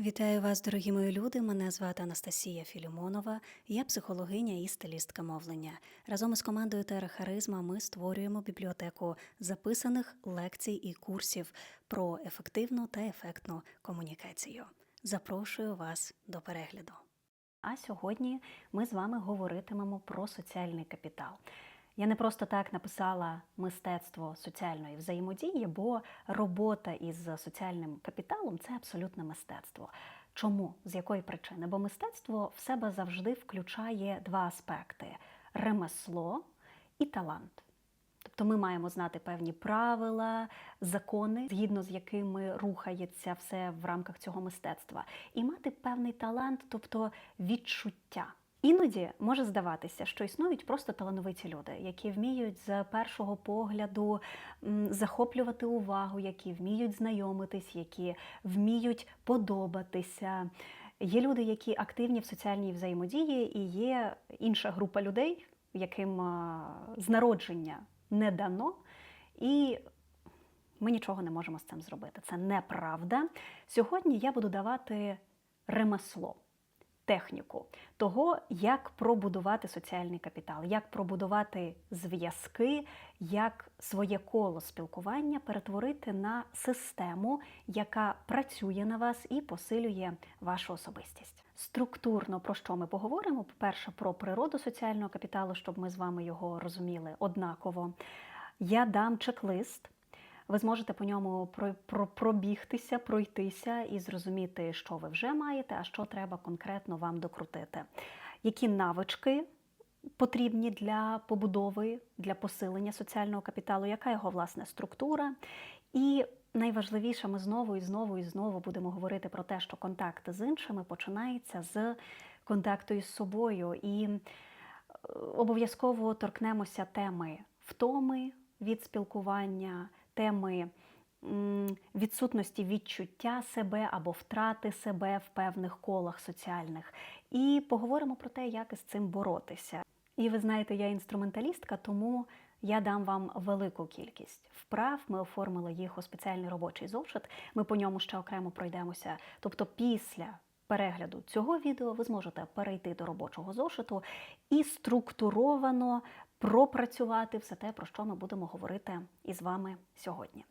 Вітаю вас, дорогі мої люди. Мене звати Анастасія Філімонова. Я психологиня і стилістка мовлення. Разом із командою Тера Харизма ми створюємо бібліотеку записаних лекцій і курсів про ефективну та ефектну комунікацію. Запрошую вас до перегляду. А сьогодні ми з вами говоритимемо про соціальний капітал. Я не просто так написала мистецтво соціальної взаємодії, бо робота із соціальним капіталом це абсолютне мистецтво. Чому? З якої причини? Бо мистецтво в себе завжди включає два аспекти: ремесло і талант. Тобто ми маємо знати певні правила, закони, згідно з якими рухається все в рамках цього мистецтва, і мати певний талант, тобто відчуття. Іноді може здаватися, що існують просто талановиті люди, які вміють з першого погляду захоплювати увагу, які вміють знайомитись, які вміють подобатися. Є люди, які активні в соціальній взаємодії, і є інша група людей, яким з народження не дано, і ми нічого не можемо з цим зробити. Це неправда. Сьогодні я буду давати ремесло техніку того, як пробудувати соціальний капітал, як пробудувати зв'язки, як своє коло спілкування перетворити на систему, яка працює на вас і посилює вашу особистість. Структурно про що ми поговоримо? По-перше, про природу соціального капіталу, щоб ми з вами його розуміли однаково. Я дам чек-лист. Ви зможете по ньому про, про, пробігтися, пройтися і зрозуміти, що ви вже маєте, а що треба конкретно вам докрутити. Які навички потрібні для побудови, для посилення соціального капіталу, яка його власне структура. І найважливіше, ми знову і знову і знову будемо говорити про те, що контакт з іншими починається з контакту із собою. І е, обов'язково торкнемося теми втоми від спілкування теми відсутності відчуття себе або втрати себе в певних колах соціальних. І поговоримо про те, як із цим боротися. І ви знаєте, я інструменталістка, тому я дам вам велику кількість вправ. Ми оформили їх у спеціальний робочий зошит. Ми по ньому ще окремо пройдемося. Тобто, після перегляду цього відео ви зможете перейти до робочого зошиту і структуровано пропрацювати все те, про що ми будемо говорити із вами сьогодні.